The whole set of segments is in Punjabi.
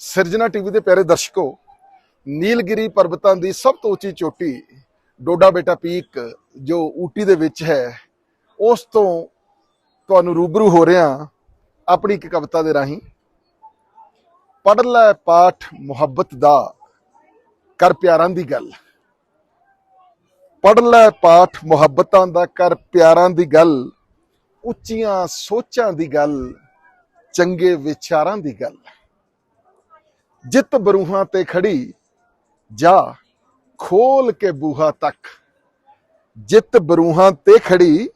ਸਿਰਜਣਾ ਟੀਵੀ ਦੇ ਪਿਆਰੇ ਦਰਸ਼ਕੋ, ਨੀਲਗਿਰੀ ਪਰਬਤਾਂ ਦੀ ਸਭ ਤੋਂ ਉੱਚੀ ਚੋਟੀ, ਡੋਡਾ ਬੇਟਾ ਪੀਕ, ਜੋ ਊਟੀ ਦੇ ਵਿੱਚ ਹੈ, ਉਸ ਤੋਂ ਤੁਹਾਨੂੰ ਰੂਬਰੂ ਹੋ ਰਿਹਾ ਆਪਣੀ ਇੱਕ ਕਵਿਤਾ ਦੇ ਰਾਹੀਂ। ਪੜ ਲੈ ਪਾਠ ਮੁਹੱਬਤ ਦਾ, ਕਰ ਪਿਆਰਾਂ ਦੀ ਗੱਲ। ਪੜ ਲੈ ਪਾਠ ਮੁਹੱਬਤਾਂ ਦਾ, ਕਰ ਪਿਆਰਾਂ ਦੀ ਗੱਲ। ਉੱਚੀਆਂ ਸੋਚਾਂ ਦੀ ਗੱਲ, ਚੰਗੇ ਵਿਚਾਰਾਂ ਦੀ ਗੱਲ। ਜਿੱਤ ਬਰੂਹਾਂ ਤੇ ਖੜੀ, ਜਾ ਖੋਲ ਕੇ ਬੂਹਾ ਤੱਕ। ਜਿੱਤ ਬਰੂਹਾਂ ਤੇ ਖੜੀ,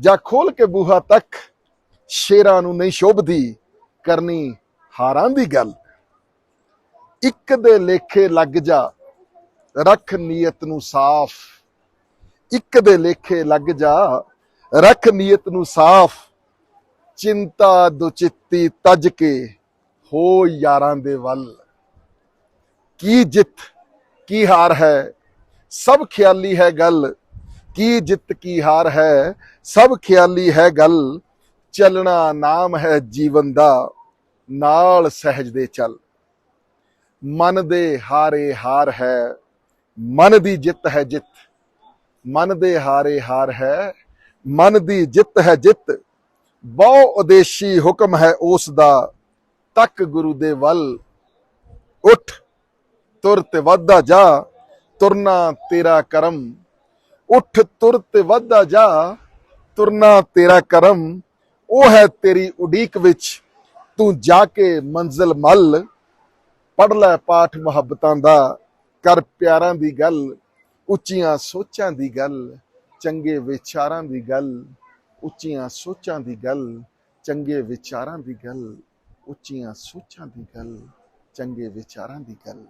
ਜਾਂ ਖੋਲ ਕੇ ਬੂਹਾ ਤੱਕ। ਸ਼ੇਰਾਂ ਨੂੰ ਨਹੀਂ ਸ਼ੋਭਦੀ, ਕਰਨੀ ਹਾਰਾਂ ਦੀ ਗੱਲ। ਇੱਕ ਦੇ ਲੇਖੇ ਲੱਗ ਜਾ, ਰੱਖ ਨੀਅਤ ਨੂੰ ਸਾਫ਼। ਇੱਕ ਦੇ ਲੇਖੇ ਲੱਗ ਜਾ, ਰੱਖ ਨੀਅਤ ਨੂੰ ਸਾਫ਼। ਚਿੰਤਾ ਦੁਚਿੱਤੀ ਤਜ ਕੇ ਹੋ ਯਾਰਾਂ ਦੇ ਵੱਲ। ਕੀ ਜਿੱਤ, ਕੀ ਹਾਰ ਹੈ, ਸਭ ਖਿਆਲੀ ਹੈ ਗੱਲ। ਕੀ ਜਿੱਤ, ਕੀ ਹਾਰ ਹੈ, ਸਭ ਖਿਆਲੀ ਹੈ ਗੱਲ। ਚੱਲਣਾ ਨਾਮ ਹੈ ਜੀਵਨ ਦਾ, ਨਾਲ ਸਹਿਜ ਦੇ ਚੱਲ। ਮਨ ਦੇ ਹਾਰੇ ਹਾਰ ਹੈ, ਮਨ ਦੀ ਜਿੱਤ ਹੈ ਜਿੱਤ। ਮਨ ਦੇ ਹਾਰੇ ਹਾਰ ਹੈ, ਮਨ ਦੀ ਜਿੱਤ ਹੈ ਜਿੱਤ। ਬਹੁ ਉਦੇਸ਼ੀ ਹੁਕਮ ਹੈ ਉਸ ਦਾ ਤੱਕ ਗੁਰੂ ਦੇ ਵੱਲ ਉੱਠ, ਤੁਰ ਤੇ ਵਾਧਾ ਜਾ, ਤੁਰਨਾ ਤੇਰਾ ਕਰਮ। ਉੱਠ, ਤੁਰ ਤੇ ਵਾਧਾ ਜਾ, ਤੁਰਨਾ ਤੇਰਾ ਕਰਮ। ਉਹ ਹੈ ਤੇਰੀ ਉਡੀਕ ਵਿੱਚ। ਤੂੰ ਜਾ ਕੇ ਮੰਜ਼ਿਲ ਮੱਲ ਪੜ ਲੈ ਪਾਠ ਮੁਹੱਬਤਾਂ ਦਾ। ਕਰ ਪਿਆਰਾਂ ਦੀ ਗੱਲ, ਉੱਚੀਆਂ ਸੋਚਾਂ ਦੀ ਗੱਲ, ਚੰਗੇ ਵਿਚਾਰਾਂ ਦੀ ਗੱਲ, ਉੱਚੀਆਂ ਸੋਚਾਂ ਦੀ ਗੱਲ, ਚੰਗੇ ਵਿਚਾਰਾਂ ਦੀ ਗੱਲ। ਉੱਚੀਆਂ ਸੋਚਾਂ ਦੀ ਗੱਲ ਚੰਗੇ ਵਿਚਾਰਾਂ ਦੀ ਗੱਲ।